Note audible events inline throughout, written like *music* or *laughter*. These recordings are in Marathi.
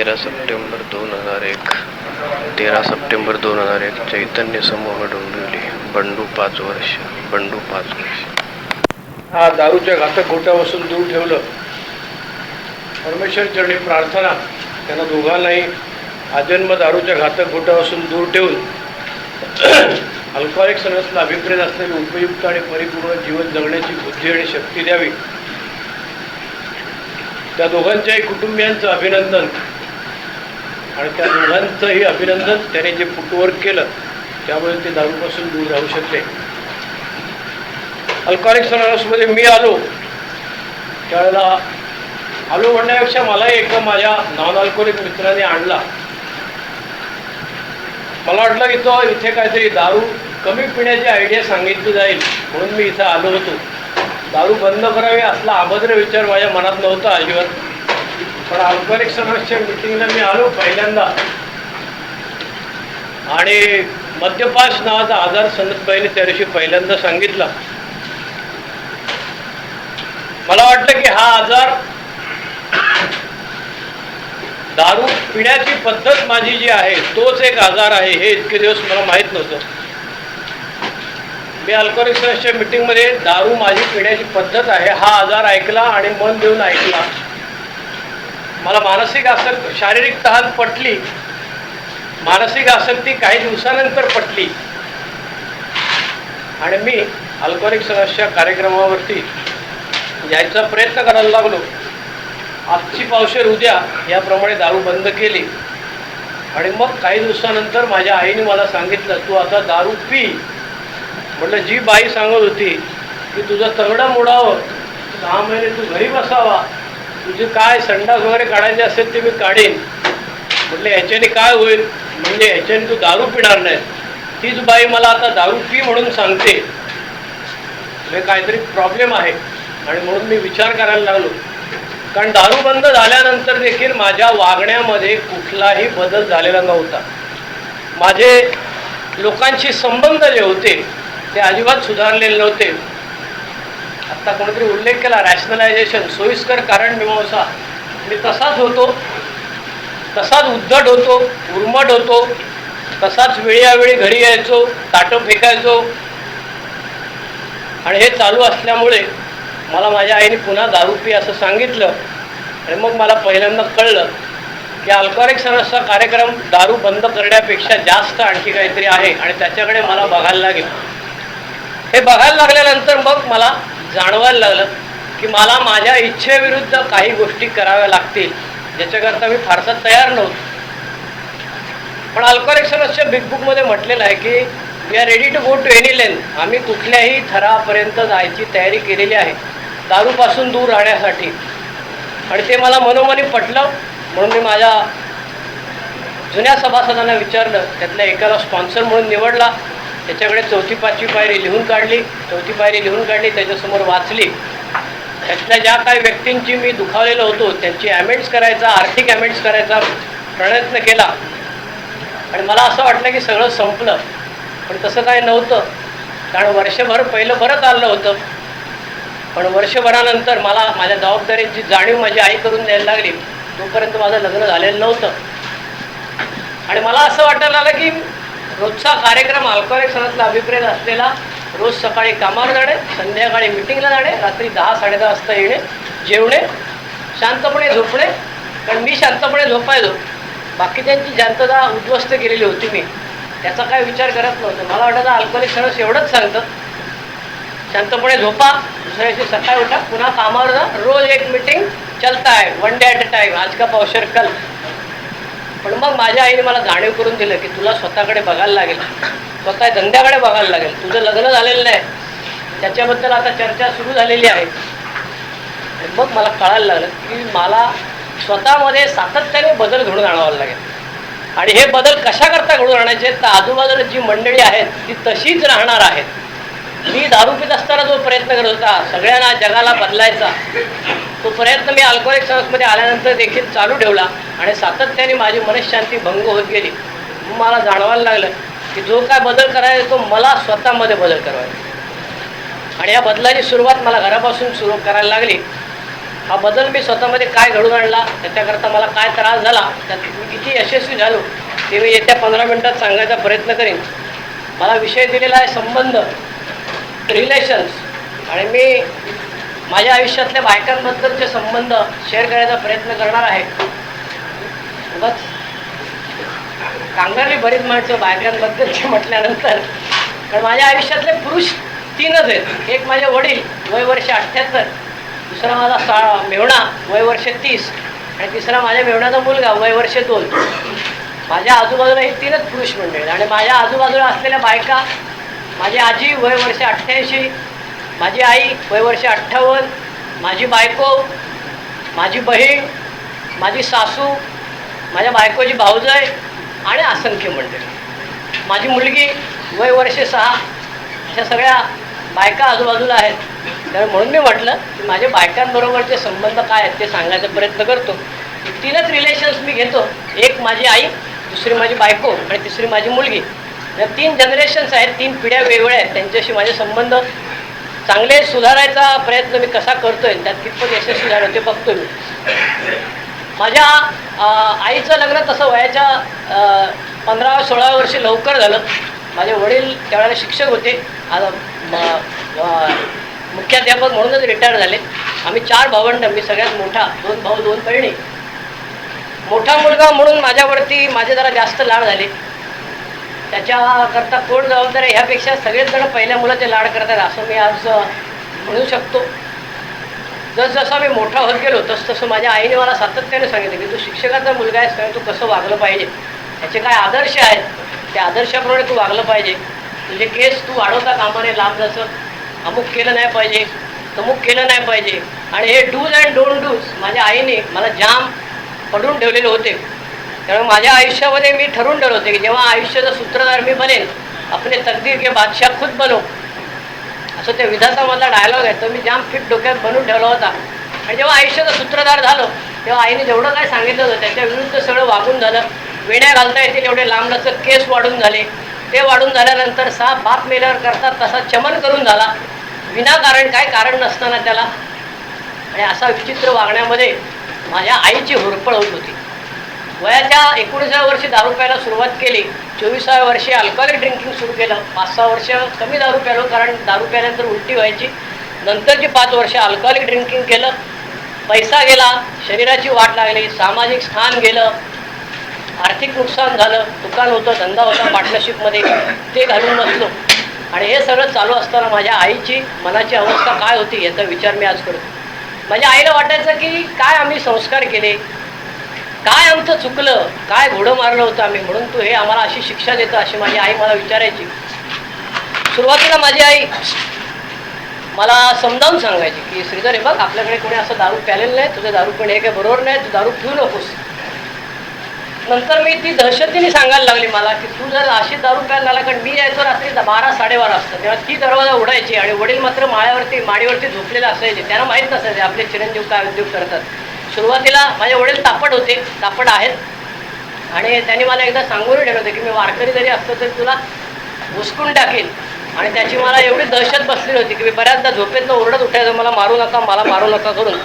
तेरा सप्टेंबर दोन हजार एक. तेरा सप्टेंबर दोन हजार एक चैतन्य समूह डोंबिवली बंडू पाच वर्ष बंडू पाच वर्ष. हा दारूच्या घातक घोटापासून दूर ठेवलं. परमेश्वर चरणी प्रार्थना त्यांना दोघांनाही आजन्म दारूच्या घातक घोटापासून दूर ठेवून *clears throat* अल्कोहोलिक सनसला अभिप्रेत असलेली उपयुक्त आणि परिपूर्ण जीवन जगण्याची बुद्धी आणि शक्ती द्यावी. त्या दोघांच्याही कुटुंबियांचं अभिनंदन आणि त्या दोघांचंही अभिनंदन त्याने जे फुटवर्क केलं त्यामुळे ते दारूपासून दूर राहू शकले. अल्कोहोलिक सनसमध्ये मी आलो. त्यावेळेला आलो म्हणण्यापेक्षा मलाही एका माझ्या नॉन अल्कोहोलिक मित्राने आणला. मला वाटलं की तो इथे काहीतरी दारू कमी पिण्याची आयडिया सांगितली जाईल म्हणून मी इथं आलो होतो. दारू बंद करावी असला अभद्र विचार माझ्या मनात नव्हता अजिबात. पण औपचारिक समाजच्या मिटिंगला मी आलो पहिल्यांदा. आणि मद्यपास नावाचा आजार सनतबाईने त्या दिवशी पहिल्यांदा सांगितला. मला वाटतं की हा आजार दारू पिण्याची पद्धत माझी जी आहे तोच एक आजार आहे हे इतके दिवस मला माहीत नव्हतं. मी अल्कोहोलिक सदस्या मिटिंगमध्ये दारू माझी पिण्याची पद्धत आहे हा आजार ऐकला आणि मन देऊन ऐकला. मला मानसिक आसक्त शारीरिक तहान पटली. मानसिक आसक्ती काही दिवसानंतर पटली. आणि मी अल्कोहोलिक समस्या कार्यक्रमावरती यायचा प्रयत्न करायला लागलो. आजची पावशेर उद्या याप्रमाणे दारू बंद केली. आणि मग काही दिवसानंतर माझ्या आईने मला सांगितलं तू आता दारू पी. म्हटलं जी बाई सांगत होती की तुझं तगडं मोडावं. सहा महिने तू घरी बसावा. तुझी काय संडास वगैरे काढायचे असेल ते मी काढेन. म्हटलं ह्याच्याने काय होईल? म्हणजे ह्याच्याने तू दारू पिणार नाही तीच बाई मला आता दारू पी म्हणून सांगते. हे काहीतरी प्रॉब्लेम आहे. आणि म्हणून मी विचार करायला लागलो. कारण दारू बंद झाल्यानंतर देखील माझ्या वागण्यामध्ये कुठलाही बदल झालेला नव्हता. माझे लोकांशी संबंध जे होते ते अजिबात सुधारलेले नव्हते. आत्ता कोणीतरी उल्लेख केला रॅशनलायझेशन सोयीस्कर कारण मीमांसा मी तसाच होतो तसाच उद्धट होतो उर्मट होतो तसाच वेळी घरी यायचो ताटं फेकायचो. आणि हे चालू असल्यामुळे मला माझ्या आईने पुन्हा दारू पी असं सांगितलं. आणि मग मला पहिल्यांदा कळलं की अल्कोहोलिक सनसचा कार्यक्रम दारू बंद करण्यापेक्षा जास्त आणखी काहीतरी आहे आणि त्याच्याकडे मला बघायला लागेल. हे बघायला लागल्यानंतर मग मला जाणवायला लागलं की मला माझ्या इच्छेविरुद्ध काही गोष्टी कराव्या लागतील ज्याच्याकरता मी फारसा तयार नव्हतो. पण अल्कोहोलिक सनसच्या बिग बुकमध्ये म्हटलेलं आहे की we are ready to go to any length आम्ही कुठल्याही थरापर्यंत जायची तयारी केलेली आहे दारूपासून दूर राहण्यासाठी. आणि ते मला मनोमनी पटलं म्हणून मी माझ्या जुन्या सभासदांना विचारलं त्यातल्या एकाला स्पॉन्सर म्हणून निवडला. त्याच्याकडे चौथी पाचवी पायरी लिहून काढली. चौथी पायरी लिहून काढली त्याच्यासमोर वाचली. त्यातल्या ज्या काही व्यक्तींची मी दुखावलेलो होतो त्यांची ॲमेंट्स करायचा आर्थिक ॲमेंट्स करायचा प्रयत्न केला. आणि मला असं वाटलं की सगळं संपलं. पण तसं काही नव्हतं. कारण वर्षभर पहिलं बरं चाललं होतं. पण वर्षभरानंतर मला माझ्या जबाबदारीची जाणीव माझी आई करून द्यायला लागली. तोपर्यंत माझं लग्न झालेलं नव्हतं. आणि मला असं वाटायला लागलं की रोजचा कार्यक्रम अल्कोहोलिक सणातला अभिप्रेत असलेला रोज सकाळी कामावर जाणे संध्याकाळी मिटिंगला जाणे रात्री दहा साडेदहा वाजता येणे जेवणे शांतपणे झोपणे कारण मी शांतपणे झोपायचो. बाकीच्यांची शांतता उद्ध्वस्त केलेली होती मी. त्याचा काय विचार करत नव्हतं. मला वाटायचं अल्कोहोलिक सणस एवढंच सांगतं शांतपणे झोपा दुसऱ्या दिवशी सकाळी उठा पुन्हा कामावर जा. रोज एक मीटिंग चलता आहे one day at a time आज का पावशर कल. पण मग माझ्या आईने मला जाणीव करून दिलं की तुला स्वतःकडे बघायला लागेल. स्वतः धंद्याकडे बघायला लागेल. तुझं लग्न झालेलं नाही. त्याच्याबद्दल आता चर्चा सुरू झालेली आहे. मग मला कळायला लागलं की मला स्वतःमध्ये सातत्याने बदल घडून आणावा लागेल. आणि हे बदल कशाकरता घडून आणायचे? तर आजूबाजूला जी मंडळी आहेत ती तशीच राहणार आहेत. मी दारू पित असताना जो प्रयत्न करत होता सगळ्यांना जगाला बदलायचा तो प्रयत्न मी अल्कोहोलिक संस्थेमध्ये आल्यानंतर देखील चालू ठेवला आणि सातत्याने माझी मनशांती भंग होत गेली. मला जाणवायला लागलं की जो काय बदल करायचा तो मला स्वतःमध्ये बदल करायचा. आणि या बदलाची सुरुवात मला घरापासून सुरू करायला लागली. हा बदल मी स्वतःमध्ये काय घडून आणला त्याच्याकरता मला काय त्रास झाला त्यात मी किती यशस्वी झालो ते मी येत्या पंधरा मिनटात सांगायचा प्रयत्न करीन. मला विषय दिलेला आहे संबंध. रिलेशन्स आणि मी माझ्या आयुष्यातल्या बायकांबद्दलचे संबंध शेअर करायचा प्रयत्न करणार आहे. बस कांगारली बरीच माणसं बायकांबद्दलचे म्हटल्यानंतर कारण माझ्या आयुष्यातले पुरुष तीनच आहेत. एक माझे वडील वय वर्ष अठ्ठ्याहत्तर. दुसरा माझा सा मेवणा वय वर्ष तीस. आणि तिसरा माझ्या मेवण्याचा मुलगा वय वर्ष दोन. माझ्या आजूबाजूला हे तीनच पुरुष मंडळी आणि माझ्या आजूबाजूला असलेल्या बायका माझी आजी वय वर्ष अठ्ठ्याऐंशी माझी आई वय वर्ष अठ्ठावन्न माझी बायको माझी बहीण माझी सासू माझ्या बायकोची भाऊजय आणि असंख्य मंडळी. माझी मुलगी वय वर्षे सहा. अशा सगळ्या बायका आजूबाजूला आहेत. तर म्हणून मी म्हटलं की माझ्या बायकांबरोबरचे संबंध काय आहेत ते सांगायचा प्रयत्न करतो. तीनच रिलेशन्स मी घेतो. एक माझी आई दुसरी माझी बायको आणि तिसरी माझी मुलगी. या तीन जनरेशन्स आहेत तीन पिढ्या वेगवेगळ्या आहेत. त्यांच्याशी माझे संबंध चांगले सुधारायचा प्रयत्न मी कसा करतोय त्यात कितपत यशस्वी झालो ते बघतो मी. माझ्या आईचं लग्न तसं वयाच्या पंधरा सोळाव्या वर्षी लवकर झालं. माझे वडील त्यावेळेला शिक्षक होते. मुख्याध्यापक म्हणूनच रिटायर झाले. आम्ही चार भावंड मी सगळ्यात मोठा दोन भाऊ दोन बहिणी. मोठा मुलगा म्हणून माझ्यावरती माझे जरा जास्त लाड झाले. त्याच्याकरता कोण जबाबदार आहे ह्यापेक्षा सगळेच जण पहिल्या मुलाचे लाड करतात असं मी आज म्हणू शकतो. जसजसा मी मोठा होत गेलो तसतसं माझ्या आईने मला सातत्याने सांगितलं की तू शिक्षकाचा मुलगा आहेस तर तू कसं वागलं पाहिजे? त्याचे काय आदर्श आहेत? त्या आदर्शाप्रमाणे तू वागलं पाहिजे. तुझे केस तू वाढवता कामाने लांब जसं अमुक केलं नाही पाहिजे तमुक केलं नाही पाहिजे. आणि हे डूज अँड डोंट डूज माझ्या आईने मला जाम पडून ठेवलेले होते. त्यामुळे माझ्या आयुष्यामध्ये मी ठरवून ठरवते होते की जेव्हा आयुष्याचा सूत्रधार मी बनेन आपले तकदीर के बादशाह खुद बनो. असं त्या विधातामधला डायलॉग आहे तो मी जाम फिट डोक्यात बनवून ठेवला होता. आणि जेव्हा आयुष्याचा सूत्रधार झालो तेव्हा आईने जेवढं काय सांगितलं होतं त्याच्या विरुद्ध सगळं वागून झालं. वेण्या घालता येतील एवढे लांबलचक केस वाढून झाले. ते वाढून झाल्यानंतर सा बाप मेल्यावर करतात तसा चमन करून झाला. विनाकारण काय कारण नसताना त्याला. आणि असा विचित्र वागण्यामध्ये माझ्या आईची होरपळ होत होती. वयाच्या एकोणीसाव्या वर्षी दारू प्यायला सुरुवात केली. चोवीसाव्या वर्षी अल्कोहोलिक ड्रिंकिंग सुरू केलं. पाच सहा वर्ष कमी दारू प्यालो कारण दारू प्याल्यानंतर उलटी व्हायची. नंतरची पाच वर्ष अल्कोहोलिक ड्रिंकिंग केलं. पैसा गेला शरीराची वाट लागली सामाजिक स्थान गेलं. आर्थिक नुकसान झालं दुकान होतं धंदा होता पार्टनरशिपमध्ये ते घालून बसलो. आणि हे सगळं चालू असताना माझ्या आईची मनाची अवस्था काय होती याचा विचार मी आज करतो. माझ्या आईला वाटायचं की काय आम्ही संस्कार केले? काय आमचं चुकलं? काय घोडं मारलं होतं आम्ही? म्हणून तू हे आम्हाला अशी शिक्षा देतं अशी माझी आई मला विचारायची. सुरुवातीला माझी आई मला समजावून सांगायची की श्रीधर हे बघ आपल्याकडे कोणी असं दारू प्यालेलं नाही तुझं दारू पण हे काय बरोबर नाही तू दारू पिऊ नकोस. नंतर मी ती दहशतीने सांगायला लागली मला की तू जर अशी दारू प्यायला लागला कारण मी यायचो रात्री बारा साडेबारा वाजता. तेव्हा ती दरवाजा उडायची आणि वडील मात्र माळ्यावरती माडीवरती झोपलेले असायचे. त्यांना माहीत नसायचे आपले चिरंजीव काय उद्योग करतात. सुरुवातीला माझे वडील तापड होते तापड आहेत. आणि त्यांनी मला एकदा सांगून ठेवलं होतं की मी वारकरी जरी असतो तरी तुला घुसकून टाकेन. आणि त्याची मला एवढी दहशत बसलेली होती की मी बऱ्याचदा झोपेतनं ओरडत उठायचं मला मारू नका मला मारू नका करून.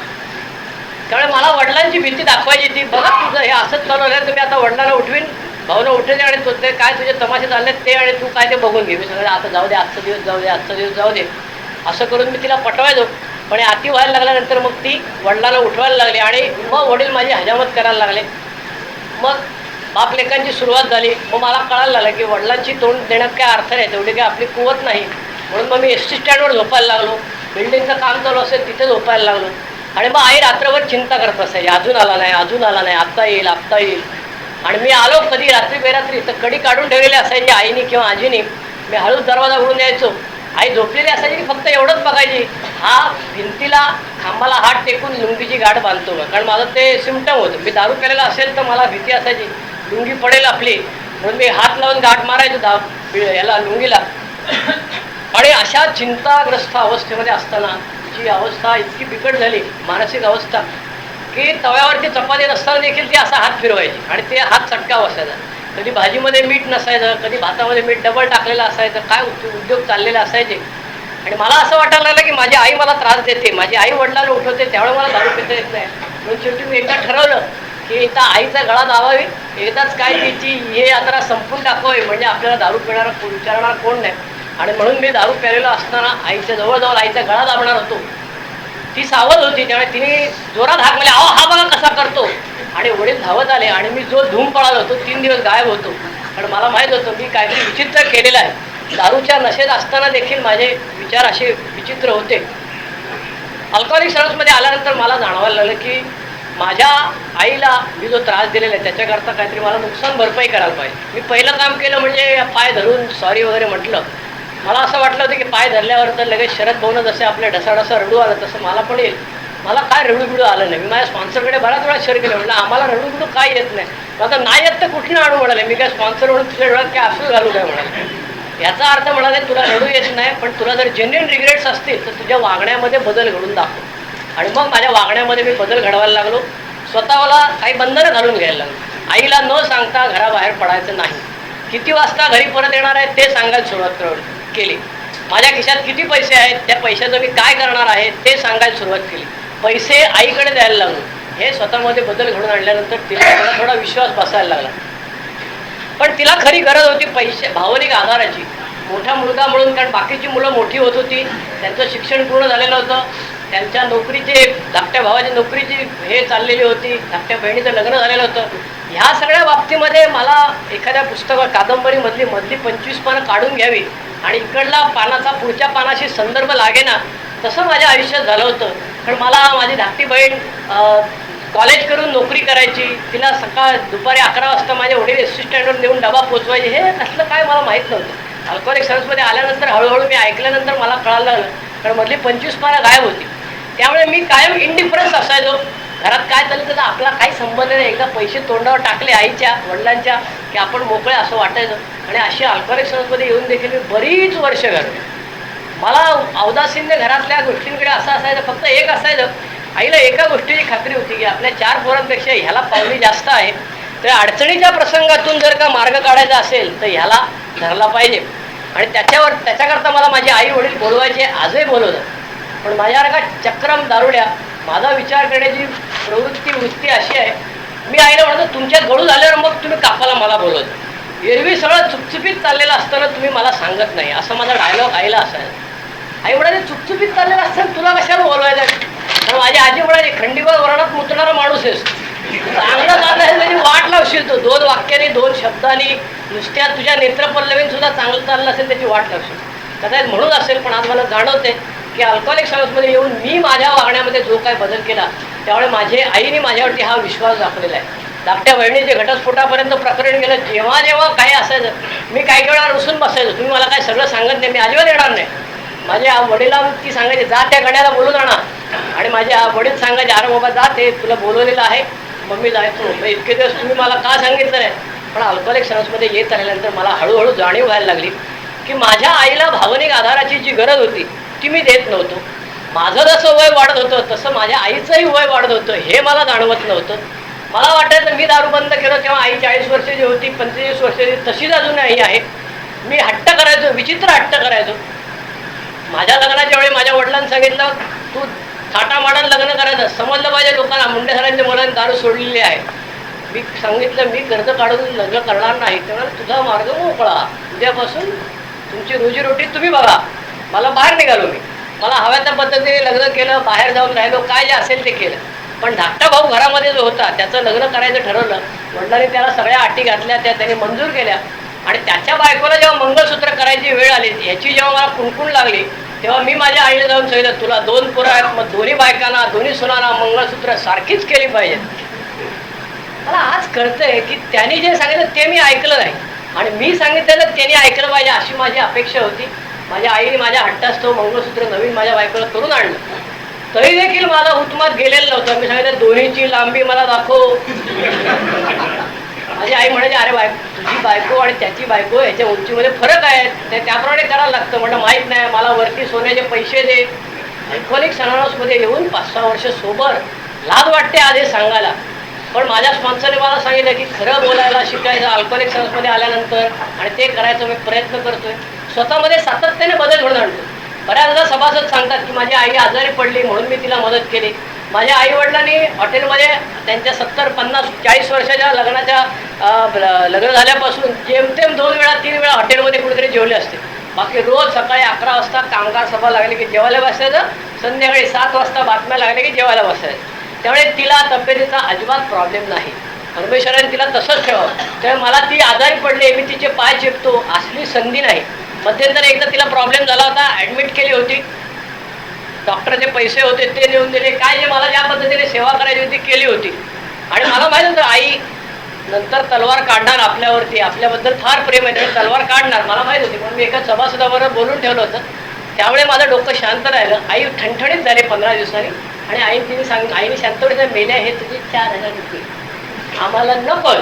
त्यामुळे मला वडिलांची भीती दाखवायची ती बघा तुझं हे असंच चालू आहे तुम्ही आता वडिलांना उठवीन भाऊनं उठेल आणि तो ते काय तुझे तमाशे चालले ते आणि तू काय ते बघून घे. मी सगळं आता जाऊ दे आजचा दिवस जाऊ दे आजचा दिवस जाऊ दे. असं करून मी तिला पटवायचो. पण आती व्हायला लागल्यानंतर मग ती वडिलाला उठवायला लागली आणि मग वडील माझी हजामत करायला लागले. मग बापलेखांची सुरुवात झाली. मग मला कळायला लागलं की वडिलांची तोंड देण्यात काय अर्थ नाही तेवढी काय आपली कुवत नाही. म्हणून मग मी एस टी स्टँडवर झोपायला लागलो. बिल्डिंगचं काम चालू असेल तिथे झोपायला लागलो. आणि मग आई रात्रभर चिंता करत असायची अजून आला नाही अजून आला नाही आत्ता येईल आत्ता येईल. आणि मी आलो कधी? रात्री बेरात्री. तर कडी काढून ठेवलेली असायची आईने किंवा आजीने. मी हळूच दरवाजा उघडून यायचो. आई झोपलेली असायची की फक्त एवढंच बघायची. हा भिंतीला खांबाला हात टेकून लुंगीची गाठ बांधतो का? कारण माझं ते सिमटम होतं. मी दारू प्यालेला असेल तर मला भीती असायची. लुंगी पडेल आपली. म्हणून मी हात लावून गाठ मारायचो दा याला लुंगीला. आणि अशा चिंताग्रस्त अवस्थेमध्ये असताना जी अवस्था इतकी बिकट झाली मानसिक अवस्था की तव्यावरती चपाती नसताना देखील ती असा हात फिरवायची आणि ते हात चटकाव असायचा कधी भाजीमध्ये मीठ नसायचं कधी भातामध्ये मीठ डबल टाकलेलं असायचं काय उद्योग उद्योग चाललेले असायचे. आणि मला असं वाटायला लागलं की माझी आई मला त्रास देते माझी आई वडिलांना उठवते त्यावेळे मला दारू पिता येत नाही. म्हणून शेवटी मी एकदा ठरवलं की एकदा आईचा गळा दाबावी एकदाच काय तिची हे यात्रा संपून टाकावी म्हणजे आपल्याला दारू पिणारा कोण विचारणार कोण नाही. आणि म्हणून मी दारू प्यालेलो असताना आईच्या जवळजवळ आईचा गळा दाबणार होतो. ती सावध होती त्यामुळे तिने जोरात हाक म्हणजे अहो हा बघा कसा करतो. आणि वडील धावत आले आणि मी जो धूम पळालो होतो तीन दिवस गायब होतो. पण मला माहीत होतं मी काहीतरी विचित्र केलेलं आहे. दारूच्या नशेत असताना देखील माझे विचार असे विचित्र होते. अल्कोहोलिक सर्व्हिसमध्ये आल्यानंतर मला जाणवायला लागलं की माझ्या आईला मी जो त्रास दिलेला आहे त्याच्याकरता काहीतरी मला नुकसान भरपाई करायला पाहिजे. मी पहिलं काम केलं म्हणजे पाय धरून सॉरी वगैरे म्हटलं. मला असं वाटलं होतं की पाय धरल्यावर तर लगेच शरद भाऊनं जसे आपल्या ढसाढसा रडू आलं तसं मला पण येईल. मला काय रडूबिडू आलं नाही? मी माझ्या स्पॉन्सरकडे बऱ्याच वेळा शेअर केलं. म्हणलं आम्हाला रडूबिडू काय येत नाही? मग आता नाही येत तर कुठून आणू म्हणाले? मी काय स्पॉन्सर म्हणून तुझ्या डोळ्यात काय असू घालू काय म्हणाले? याचा अर्थ म्हणाले तुला रडू येत नाही पण तुला जर जेन्युन रिग्रेट्स असतील तर तुझ्या वागण्यामध्ये बदल घडून दाखव. आणि मग माझ्या वागण्यामध्ये मी बदल घडवायला लागलो. स्वतःला काही बंधनं घालून घ्यायला लागलो. आईला न सांगता घराबाहेर पडायचं नाही. किती वाजता घरी परत येणार आहे ते सांगायला सुरुवात केली. माझ्या खिशात किती पैसे आहेत त्या पैशाचं मी काय करणार आहे ते सांगायला सुरुवात केली. पैसे आईकडे द्यायला लागलो. हे स्वतःमध्ये बदल घडून आणल्यानंतर तिला थोडा थोडा विश्वास बसायला लागला. पण तिला खरी गरज होती पैसे भावनिक आधाराची. मोठा मुलगा म्हणून कारण बाकीची मुलं मोठी होत होती त्यांचं शिक्षण पूर्ण झालेलं होतं. त्यांच्या नोकरीचे धाकट्या भावाची नोकरीची हे चाललेली होती धाकट्या बहिणीचं लग्न झालेलं होतं. ह्या सगळ्या बाबतीमध्ये मला एखाद्या पुस्तक कादंबरीमधली मधली पंचवीस पानं काढून घ्यावी आणि इकडला पानाचा पुढच्या पानाशी संदर्भ लागेना तसं माझ्या आयुष्यात झालं होतं. कारण मला माझी धाकटी बहीण कॉलेज करून नोकरी करायची. तिला सकाळ दुपारी अकरा वाजता माझ्या वडील एस टी स्टँडवर नेऊन डबा पोचवायचे. हे कसलं काय मला माहीत नव्हतं. अल्कोहोलिक सर्व्हिसमध्ये आल्यानंतर हळूहळू मी ऐकल्यानंतर मला कळायला लागलं. कारण मधली पंचवीस पारा गायब होती. त्यामुळे मी कायम इंडिफरन्स असायचो. घरात काय चाललं त्याचा आपला काही संबंध नाही. एकदा पैसे तोंडावर टाकले आईच्या वडिलांच्या की आपण मोकळे असं वाटायचं. आणि अशी अल्कोहोलिक सर्व्हिसमध्ये येऊन देखील मी बरीच वर्ष घडली मला औदासीन्य घरातल्या गोष्टींकडे असं असायचं फक्त एक असायचं. आईला एका गोष्टीची खात्री होती की आपल्या चार पोरांपेक्षा ह्याला पावली जास्त आहे. तर अडचणीच्या प्रसंगातून जर का मार्ग काढायचा असेल तर ह्याला धरला पाहिजे. आणि त्याच्यावर त्याच्याकरता मला माझे आई वडील बोलवायचे आजही बोलवलं पण माझ्यासारखा चक्रम दारुड्या माझा विचार करण्याची प्रवृत्ती वृत्ती अशी आहे. मी आईला म्हणतो तुमच्या गळू झाल्यावर मग तुम्ही कापाला मला बोलवत एरवी सगळं चुपचुपीत चाललेलं असताना तुम्ही मला सांगत नाही. असं माझा डायलॉग आईला असायचा. आई म्हणाले चुपचुपीत चाललेलं असताना तुला कशाला बोलवायचं? तर माझी आजी म्हणाली खंडीवर वरणात मुतणारा माणूस आहेस. चांगलं चाललं म्हणजे त्याची वाट लावशील तू. दोन वाक्याने दोन शब्दांनी नुसत्या तुझ्या नेत्रपल्लवीन सुद्धा चांगलं चाललं असेल त्याची वाट लावशील. कदाचित म्हणून असेल पण आज मला जाणवते की अल्कोहोलिक सर्व्हिसमध्ये येऊन मी माझ्या वागण्यामध्ये जो काय बदल केला त्यामुळे माझे आईने माझ्यावरती हा विश्वास दाखवलेला आहे. धाकट्या बहिणीचे घटस्फोटापर्यंत प्रकरण गेलं जेव्हा जेव्हा काही असायचं मी काही वेळा रुसून बसायचो. तुम्ही मला काय सगळं सांगत नाही मी अजिबात येणार नाही. माझ्या वडिला ती सांगायचे जा त्या गण्याला बोलून आणा. आणि माझे वडील सांगायचे अरे बाबा जा ते तुला बोलवलेलं आहे. मम्मी जायचो मग इतके दिवस तुम्ही मला का सांगितलं आहे पण अल्कोहोलिक सर्व्हिसमध्ये येत राहिल्यानंतर मला हळूहळू जाणीव व्हायला लागली की माझ्या आईला भावनिक आधाराची जी गरज होती ती मी देत नव्हतो. माझं जसं वय वाढत होतं तसं माझ्या आईचंही वय वाढत होतं हे मला जाणवत नव्हतं. मला वाटायचं मी दारू बंद केलं तेव्हा आई चाळीस वर्षाची होती पंचेचाळीस वर्षाची तशीच अजून आई आहे. मी हट्ट करायचो विचित्र हट्ट करायचो. माझ्या लग्नाच्या वेळी माझ्या वडिलांनी सांगितलं तू थाटामाटात लग्न करायचं. समजलं पाहिजे लोकांना मुंडेसरांच्या मुलांनी दारू सोडलेली आहे. मी सांगितलं मी कर्ज काढून लग्न करणार नाही त्यामुळे तुझा मार्ग मोकळा. उद्यापासून तुमची रोजीरोटी तुम्ही बघा. मला बाहेर निघालो मी. मला हव्या त्या पद्धतीने लग्न केलं बाहेर जाऊन राहिलो काय जे असेल ते केलं. पण धाकटा भाऊ घरामध्ये जो होता त्याचं लग्न करायचं ठरवलं. वडिलांनी त्याला सगळ्या अटी घातल्या त्या त्याने मंजूर केल्या. आणि त्याच्या बायकोला जेव्हा मंगळसूत्र करायची वेळ आली ह्याची जेव्हा मला कुणकुण लागली तेव्हा मी माझ्या आईला जाऊन सांगितलं तुला दोन पोरं आहेत मग दोन्ही बायकांना दोन्ही सुनांना मंगळसूत्र सारखीच केली पाहिजेत मला आज कळतंय की त्यांनी जे सांगितलं ते मी ऐकलं नाही. आणि मी सांगितलेलं त्यांनी ऐकलं पाहिजे अशी माझी अपेक्षा होती. माझ्या आईने माझ्या हट्टास्तव मंगळसूत्र नवीन माझ्या बायकोला करून आणलं. तरी देखील माझा हुतमात गेलेलं नव्हतं. मी सांगितलं दोन्हीची लांबी मला दाखव. माझी आई म्हणायची अरे बाय तुझी बायको आणि त्याची बायको याच्या उंचीमध्ये फरक आहे. ते त्याप्रमाणे करायला लागतं. म्हणलं माहीत नाही मला वरती सोन्याचे पैसे दे. अल्कोहोलिक सणासमध्ये येऊन पाच सहा वर्ष सोबर लाज वाटते आधी सांगायला. पण माझ्या स्पॉन्सरने मला सांगितलं की खरं बोलायला शिकायचं अल्कोहोलिक सणासमध्ये आल्यानंतर आणि ते करायचं मी प्रयत्न करतोय. स्वतःमध्ये सातत्याने बदल घडून आणतो. बऱ्याचदा सभासद सांगतात की माझी आई आजारी पडली म्हणून मी तिला मदत केली. माझ्या आई वडिलांनी हॉटेलमध्ये त्यांच्या सत्तर पन्नास चाळीस वर्षाच्या लग्नाच्या लग्न झाल्यापासून जेमतेम दोन वेळा तीन वेळा हॉटेलमध्ये कुठेतरी जेवले असते. बाकी रोज सकाळी अकरा वाजता कामगार सभा लागली की जेवायला बसायचं संध्याकाळी सात वाजता बातम्या लागल्या की जेवायला बसायचं. त्यामुळे तिला तब्येतीचा अजिबात प्रॉब्लेम नाही. परमेश्वराने तिला तसंच ठेवावं. त्यामुळे मला ती आजारी पडली मी तिचे पाय चिपतो असली संधी नाही. मध्यंतरी एकदा तिला प्रॉब्लेम झाला होता ॲडमिट केली होती. डॉक्टरचे पैसे होते ते देऊन दिले. काय जे मला ज्या पद्धतीने सेवा करायची होती केली होती. आणि मला माहीत होतं आई नंतर तलवार काढणार आपल्यावरती. आपल्याबद्दल फार प्रेम आहे तलवार काढणार. मला माहीत होती पण मी एका सभासदाबरोबर बोलून ठेवलं होतं. त्यामुळे माझं डोकं शांत राहिलं. आई ठणठणीत झाले पंधरा दिवसांनी. आणि आई तिने सांग आईने शांतपणे मेल्या हे तुझे चार हजार रुपये. आम्हाला नको.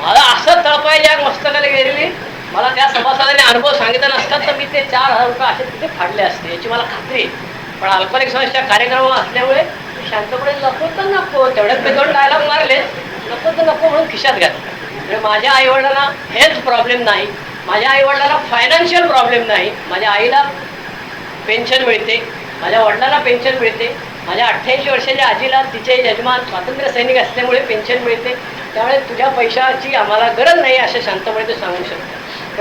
मला असं तळपाय या मस्तकाला गेलेली मला त्या सभासदाने अनुभव सांगितला नसतात तर मी ते चार हजार रुपये असे तिथे फाडले असते याची मला खात्री आहे. पण अल्पनिक समाजच्या कार्यक्रम असल्यामुळे मी शांतपणे नको तर नको तेवढ्यात मी दोन डायलॉग मारले नको तर नको म्हणून खिशात घातले. म्हणजे माझ्या आईवडिलांना हेल्थ प्रॉब्लेम नाही माझ्या आईवडिलांना फायनान्शियल प्रॉब्लेम नाही माझ्या आईला पेन्शन मिळते माझ्या वडिलांना पेन्शन मिळते माझ्या अठ्ठ्याऐंशी वर्षाच्या आजीला तिचे यजमान स्वातंत्र्य सैनिक असल्यामुळे पेन्शन मिळते त्यामुळे तुझ्या पैशाची आम्हाला गरज नाही असं शांतपणे तू सांगू शकतात.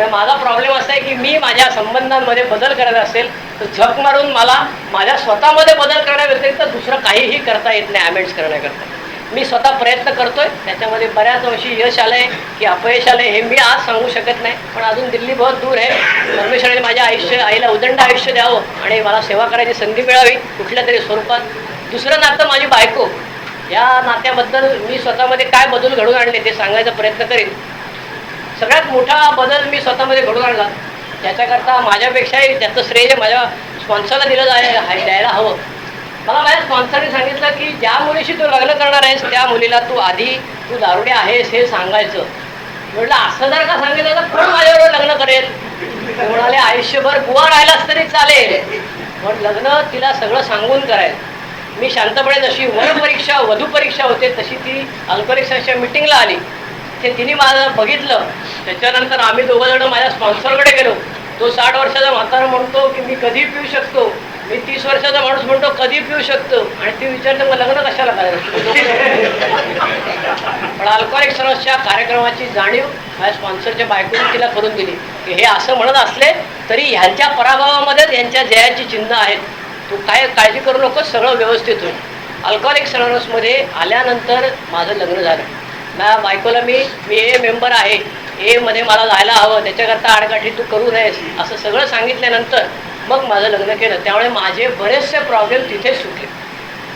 माझा प्रॉब्लेम असा आहे की मी माझ्या संबंधांमध्ये बदल करायचा असेल तर झक मारून मला माझ्या स्वतःमध्ये बदल करण्याव्यतिरिक्त दुसरं काहीही करता येत नाही अमेंड्स करण्याकरता. मी स्वतः प्रयत्न करतोय त्याच्यामध्ये बऱ्याच अंशी यश आलंय की अपयश आलंय हे मी आज सांगू शकत नाही पण अजून दिल्ली बहुत दूर आहे. परमेश्वराने माझ्या आयुष्य आईला उदंड आयुष्य द्यावं आणि मला सेवा करायची संधी मिळावी कुठल्या तरी स्वरूपात. दुसरं नातं माझी बायको. या नात्याबद्दल मी स्वतःमध्ये काय बदल घडून आणले ते सांगायचा प्रयत्न करेन. सगळ्यात मोठा बदल मी स्वतःमध्ये घडून आणला. त्याच्याकरता माझ्यापेक्षाही त्याचं श्रेय माझ्या स्पॉन्सरला दिलं जाय द्यायला हवं. मला माझ्या स्पॉन्सरने सांगितलं की ज्या मुलीशी तू लग्न करणार आहेस त्या मुलीला तू आधी तू दारुडे आहेस हे सांगायचं. म्हटलं असं जर का सांगितलं तर कोण माझ्याबरोबर लग्न करेल? म्हणाले आयुष्यभर गुवा राहिलास तरी चालेल. पण लग्न तिला सगळं सांगून करायचं. मी शांतपणे जशी वनपरीक्षा वधू परीक्षा होते तशी ती अल्परीक्षाच्या मिटिंगला आली. ते तिने माझं बघितलं. त्याच्यानंतर आम्ही दोघं जण माझ्या स्पॉन्सरकडे गेलो. तो साठ वर्षाचा म्हातारा म्हणतो की मी कधी पिऊ शकतो? मी तीस वर्षाचा माणूस म्हणतो कधी पिऊ शकतो? आणि ती विचारते मग लग्न कशाला करायचं? पण अल्कोहोलिक समस्या कार्यक्रमाची जाणीव माझ्या स्पॉन्सरच्या बायकोने तिला करून दिली. की हे असं म्हणत असले तरी ह्यांच्या पराभवामध्येच यांच्या जयाची चिन्ह आहेत. तू काय काळजी करू नको सगळं व्यवस्थित होईल. अल्कोहोलिक सर्वसमध्ये आल्यानंतर माझं लग्न झालं. माझ्या बायकोला मी मी ए मेंबर आहे. एमध्ये मध्ये मला जायला हवं त्याच्याकरता आडकाठी तू करू नयेस असं सगळं सांगितल्यानंतर मग माझं लग्न केलं. त्यामुळे माझे बरेचसे प्रॉब्लेम तिथे सुटले.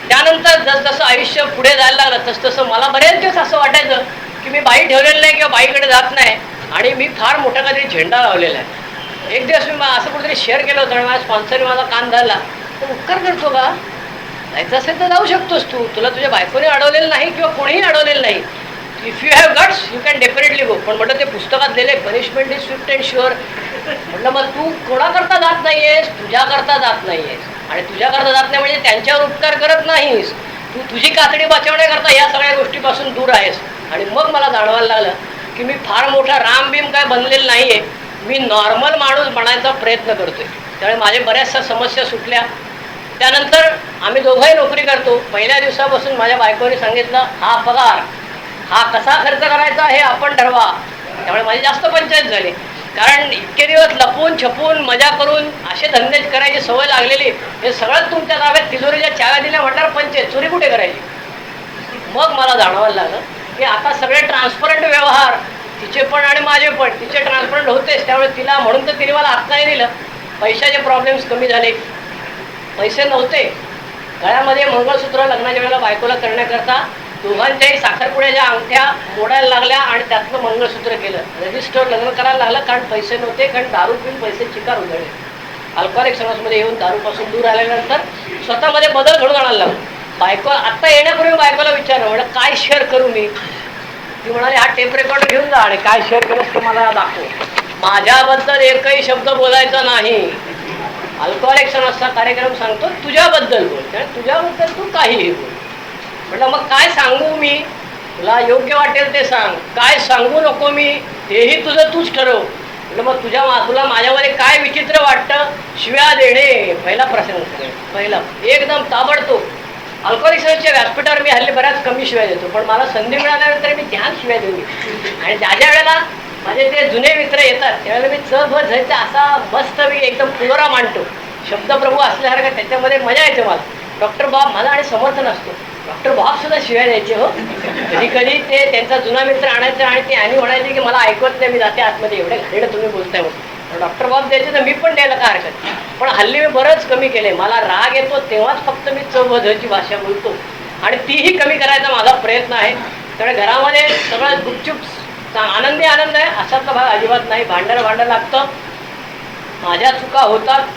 त्यानंतर जसजसं आयुष्य पुढे जायला लागलं तसतसं मला बरेच दिवस असं वाटायचं की मी बाई ठेवलेलं नाही किंवा बाईकडे जात नाही. आणि मी फार मोठा काहीतरी झेंडा लावलेला आहे. एक दिवस मी असं कुठेतरी शेअर केलं होतं आणि माझ्या स्पॉन्सरने माझा कान धरला. तर उपकार करतो का? जायचं असेल तर जाऊ शकतोस तू. तुला तुझ्या बायकोने अडवलेलं नाही किंवा कोणीही अडवलेलं नाही. If you have guts you can definitely go पण म्हटलं ते पुस्तकात लिहिले punishment is swift and sure म्हटलं मग तू कोणाकरता जात नाही आहेस तुझ्याकरता जात नाही आहेस आणि तुझ्याकरता जात नाही म्हणजे त्यांच्यावर उपकार करत नाहीस. तू तुझी कातडी वाचवण्याकरता या सगळ्या गोष्टीपासून दूर आहेस. आणि मग मला जाणवायला लागलं की मी फार मोठा रामबीम काय बनलेलं नाही आहे मी नॉर्मल माणूस बनायचा प्रयत्न करतोय. त्यामुळे माझ्या बऱ्याचशा समस्या सुटल्या. त्यानंतर आम्ही दोघंही नोकरी करतो. पहिल्या दिवसापासून माझ्या बायकोने सांगितलं हा पगार हा कसा खर्च करायचा हे आपण ठरवा. त्यामुळे माझी जास्त पंचायत झाली. कारण इतके दिवस लपून छपून मजा करून असे धंदे करायची सवय लागलेली. हे सगळं तुमच्या ताब्यात तिजोरीच्या चाव्या दिल्या म्हटल्यावर पंचायत. चोरी कुठे करायची? मग मला जाणवायला लागलं की आता सगळे ट्रान्सपरंट व्यवहार तिचे पण आणि माझे पण. तिचे ट्रान्सपरंट होतेच. त्यामुळे तिला म्हणून तर तिने मला आत्ताही दिलं. पैशाचे प्रॉब्लेम्स कमी झाले. पैसे नव्हते. गळ्यामध्ये मंगळसूत्र लग्नाच्या वेळेला बायकोला करण्याकरता दोघांच्याही साखरपुड्याच्या अंगठ्या मोडायला लागल्या आणि त्यातनं मंगळसूत्र केलं. रजिस्टर लग्न करायला लागलं कारण पैसे नव्हते कारण दारू पिऊन पैसे चिकार उधळले अल्कॉलिक समाजमध्ये येऊन दारूपासून दूर आल्यानंतर स्वतःमध्ये बदल घडून आणायला लागलो. बायको आत्ता येण्यापूर्वी बायकोला विचारलं म्हणजे काय शेअर करू मी? ती म्हणाली हा टेप रेकॉर्ड घेऊन जा आणि काय शेअर केलंस ते मला दाखव. माझ्याबद्दल एकही शब्द बोलायचा नाही. अल्कॉलिक समाजचा कार्यक्रम सांगतो तुझ्याबद्दल बोल. कारण तुझ्याबद्दल तू काहीही बोल. म्हटलं मग काय सांगू मी? तुला योग्य वाटेल ते सांग. काय सांगू नको मी? तेही तुझं तूच ठरव. म्हटलं मग तुझ्या मा- तुला माझ्यामध्ये काय विचित्र वाटतं? शिव्या देणे. पहिला प्रसंग पहिला एकदम ताबडतोब. अल्कोरिक्सच्या व्यासपीठावर मी हल्ली बऱ्याच कमी शिव्या देतो पण मला संधी मिळाल्यानंतर मी ध्यान शिव्या देऊ आणि ज्या ज्या वेळेला माझे ते जुने मित्र येतात त्यावेळेला मी च भ झयचा असा मस्त मी एकदम पुलोरा मांडतो. शब्दप्रभू असल्यासारखं त्याच्यामध्ये मजा येते मला. डॉक्टर बाब मला आणि समर्थन असतो डॉक्टर बाब सुद्धा शिव्या द्यायचे हो. कधी कधी ते त्यांचा जुना मित्र आणायचा आणि ते आणि म्हणायचे की मला ऐकत नाही मी जाते आतमध्ये एवढे घाईड तुम्ही बोलताय म्हणून. डॉक्टर बाब द्यायचे तर मी पण द्यायला काय हरकत पण हल्ली मी बरंच कमी केले मला राग येतो तेव्हाच फक्त मी चौबधची भाषा बोलतो. आणि तीही कमी करायचा माझा प्रयत्न आहे. त्यामुळे घरामध्ये सगळं गुपचूप आनंदी आनंद आहे. असाचा भाग अजिबात नाही. भांडण भांडण लागतं. माझ्या चुका होतात.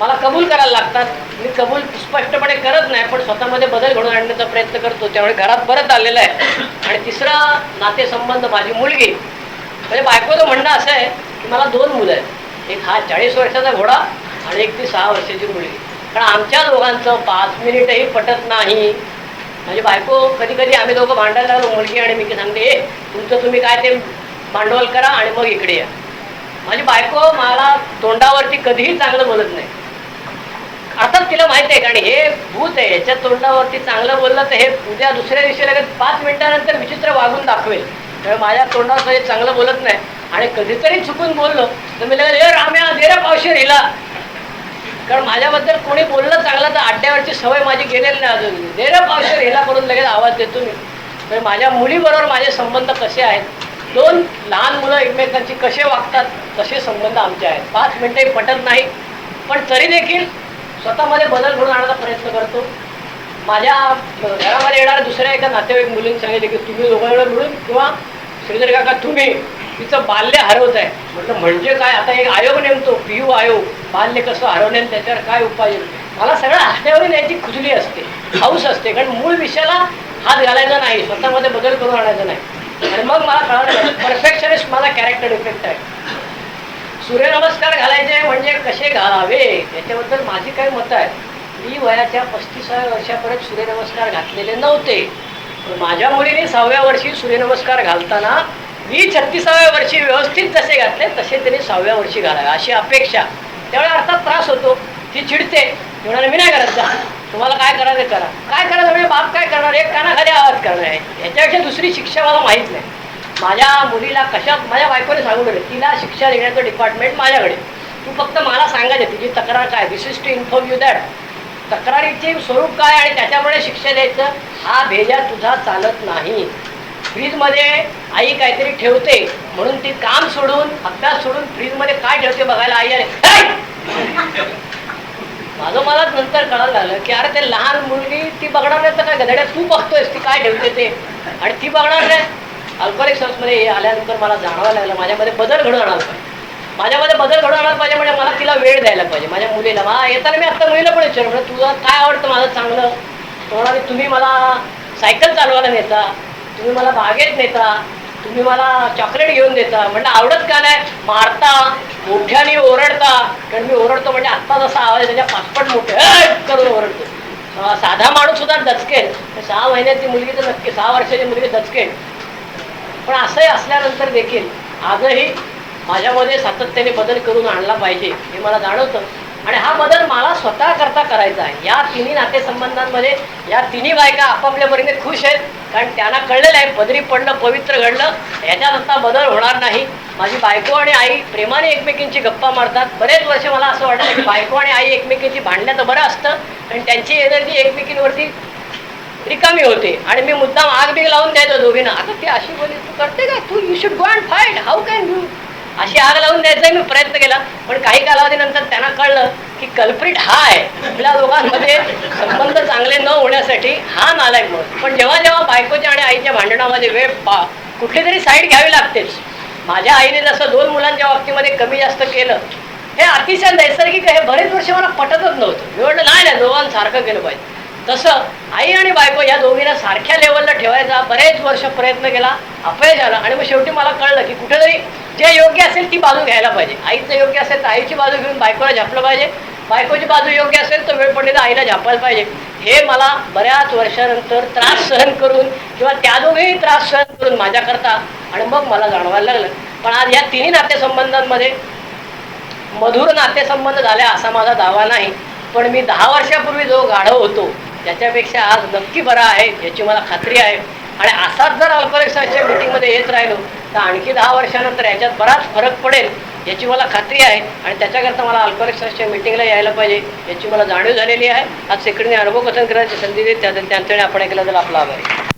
मला कबूल करायला लागतात. मी कबूल स्पष्टपणे करत नाही पण स्वतःमध्ये बदल घडून आणण्याचा प्रयत्न करतो. त्यामुळे घरात परत आलेला आहे. आणि तिसरा नातेसंबंध माझी मुलगी. म्हणजे बायकोचं म्हणणं असं आहे की मला दोन मुलं आहेत. एक हा चाळीस वर्षाचा घोडा आणि एक ती सहा वर्षाची मुलगी. कारण आमच्या दोघांचं पाच मिनिटही पटत नाही. म्हणजे बायको कधी कधी आम्ही दोघं भांडायला लागलो मुलगी आणि मी की सांगते ए तुमचं तुम्ही काय ते भांडवल करा आणि मग इकडे या. माझी बायको मला तोंडावरती कधीही चांगलं बोलत नाही. अर्थात तिला माहिती आहे कारण हे भूत आहे याच्या तोंडावरती चांगलं बोललं तर हे उद्या दुसऱ्या दिवशी लगेच पाच मिनिटानंतर विचित्र वागून दाखवेल. तर माझ्या तोंडावर हे चांगलं बोलत नाही. आणि कधीतरी चुकून बोललो तर मी लगेच ए राम्या दे रे पावशेर हिला. कारण माझ्याबद्दल कोणी बोललं चांगलं तर आड्ड्यावरची सवय माझी गेलेली नाही अजून. दे रे हिला करून लगेच आवाज देतो मी. तर माझ्या मुलीबरोबर माझे संबंध कसे आहेत? दोन लहान मुलं एकमेकांची कसे वागतात? तसे संबंध आमचे आहेत. पाच मिनिटंही पटत नाही. पण तरी देखील स्वतःमध्ये बदल घडून आणण्याचा प्रयत्न करतो. माझ्या घरामध्ये येणाऱ्या दुसऱ्या एका नातेवाईक मुलींनी सांगितले की तुम्ही दोघांना मिळून किंवा श्रीधर काका तुम्ही तिचं बाल्य हरवत आहे. म्हटलं म्हणजे काय? आता एक आयोग नेमतो पी यू आयोग. बाल्य कसं हरवणे त्याच्यावर काय उपाय आहे? मला सगळं हातावरून याची खुजली असते हाऊस असते. कारण मूळ विषयाला हात घालायचा नाही स्वतःमध्ये बदल करून आणायचा नाही. आणि मग मला कळालं परफेक्शनिस्ट माझा कॅरेक्टर इफेक्ट आहे. सूर्यनमस्कार घालायचे म्हणजे कसे घालावे? याच्याबद्दल माझी काय मतं आहे मी वयाच्या पस्तीसाव्या वर्षापर्यंत सूर्यनमस्कार घातलेले नव्हते. पण माझ्या मुलीने सहाव्या वर्षी सूर्यनमस्कार घालताना मी छत्तीसाव्या वर्षी व्यवस्थित जसे घातले तसे त्यांनी सहाव्या वर्षी घालावे अशी अपेक्षा. त्यावेळी अर्थात त्रास होतो. ती चिडते. ती म्हणाले मी नाही करत जा. तुम्हाला काय करायचं करा. काय करायचं? म्हणजे बाप काय करणार? एक कानाखाली आवाज करणार आहे. याच्यापेक्षा दुसरी शिक्षा मला माहीत नाही. माझ्या मुलीला कशात माझ्या बायकोने सांगून दिले तिला शिक्षा देण्याचं डिपार्टमेंट माझ्याकडे. तू फक्त मला सांगायचं तिची तक्रार काय? This is to inform you that तक्रारीचे स्वरूप काय आणि त्याच्यामुळे शिक्षा द्यायचं? हा भेजा तुझा चालत नाही. फ्रीजमध्ये आई काहीतरी ठेवते म्हणून ती काम सोडून अभ्यास सोडून फ्रीजमध्ये काय ठेवते बघायला आई आले. माझं मला नंतर कळायला लागलं की अरे ते लहान मुलगी ती बघणार नाही तर काय? गधड्या तू बघतोयस ती काय ठेवते ते? आणि ती बघणार नाही? अल्कोहोलिक सॉसमध्ये आल्यानंतर मला जाणवायला लागलं माझ्यामध्ये बदल घडून आणायला पाहिजे माझ्यामध्ये बदल घडून आणायला पाहिजे म्हणजे मला तिला वेळ द्यायला पाहिजे. माझ्या मुलीला मला येताना मी आता मुलीला पण विचारलं. म्हणजे तुला काय आवडतं माझं चांगलं? तो म्हणाले तुम्ही मला सायकल चालवायला नेता तुम्ही मला बागेत नेता तुम्ही मला चॉकलेट घेऊन देता. म्हटलं आवडत का नाही? मारता मोठ्याने ओरडता. कारण मी ओरडतो म्हणजे आत्ता जसा आवाज त्याच्या पाचपट मोठे करून ओरडतो. साधा माणूस सुद्धा दचकेल सहा महिन्याची मुलगी तर नक्की सहा वर्षाची मुलगी दचकेल पण असंही असल्यानंतर देखील आजही माझ्यामध्ये सातत्याने बदल करून आणला पाहिजे हे मला जाणवतं. आणि हा बदल मला स्वतः करता करायचा आहे. या तिन्ही नातेसंबंधांमध्ये या तिन्ही बायका आपापल्या परीने खुश आहेत. कारण त्यांना कळलेलं आहे पदरी पडलं पवित्र घडलं. याच्यात आता बदल होणार नाही. माझी बायको आणि आई प्रेमाने एकमेकींची गप्पा मारतात. बरेच वर्ष मला असं वाटतं की बायको आणि आई एकमेकींची भांडण्यात तर बरं असतं. आणि त्यांची एनर्जी एकमेकींवरती रिकामी होते. आणि मी मुद्दाम आग बिग लावून द्यायचो दोघींना. आता ती अशी बोली तू करते का? तू you should go and fight how can you अशी आग लावून द्यायचा मी प्रयत्न केला. पण काही कालावधीनंतर त्यांना कळलं की कल्प्रिट हा आहे. आपल्या दोघांमध्ये संबंध चांगले न होण्यासाठी हा नालायक म्हणून. पण जेव्हा जेव्हा बायकोच्या आणि आईच्या भांडणामध्ये वेळ पा कुठली तरी साईड घ्यावी लागतेच माझ्या आईने जसं दोन मुलांच्या बाबतीमध्ये कमी जास्त केलं हे अतिशय नैसर्गिक आहे. हे बरेच वर्ष मला पटतच नव्हतं. मी म्हटलं नाही नाही दोघांसारखं केलं पाहिजे. तसं आई आणि बायको या दोघींना सारख्या लेवलला ठेवायचा. बरेच वर्ष प्रयत्न केला अपयश आला. आणि मग शेवटी मला कळलं की कुठेतरी जे योग्य असेल ती बाजू घ्यायला पाहिजे. आईचं योग्य असेल तर आईची बाजू घेऊन बायकोला झापलं पाहिजे. बायकोची बाजू योग्य असेल तर वेळ पडलेला आईला झापायला पाहिजे. हे मला बऱ्याच वर्षानंतर त्रास सहन करून किंवा त्या दोघेही त्रास सहन करून माझ्याकरता आणि मग मला जाणवायला लागलं. पण आज या तिन्ही नातेसंबंधांमध्ये मधुर नातेसंबंध झाले असा माझा दावा नाही. पण मी दहा वर्षापूर्वी जो गाढव होतो त्याच्यापेक्षा आज नक्की बरा आहे याची मला खात्री आहे. आणि असाच जर अल्परेक्साच्या मिटिंगमध्ये येत राहिलो तर आणखी दहा वर्षानंतर याच्यात बराच फरक पडेल याची मला खात्री आहे. आणि त्याच्याकरता मला अल्परेक्साच्या मिटिंगला यायला पाहिजे याची मला जाणीव झालेली आहे. आज सेकडीने अनुभव कथन करण्याची संधी देत त्या त्यांच्याने आपण ऐकलं तर आपला आभारी. आहे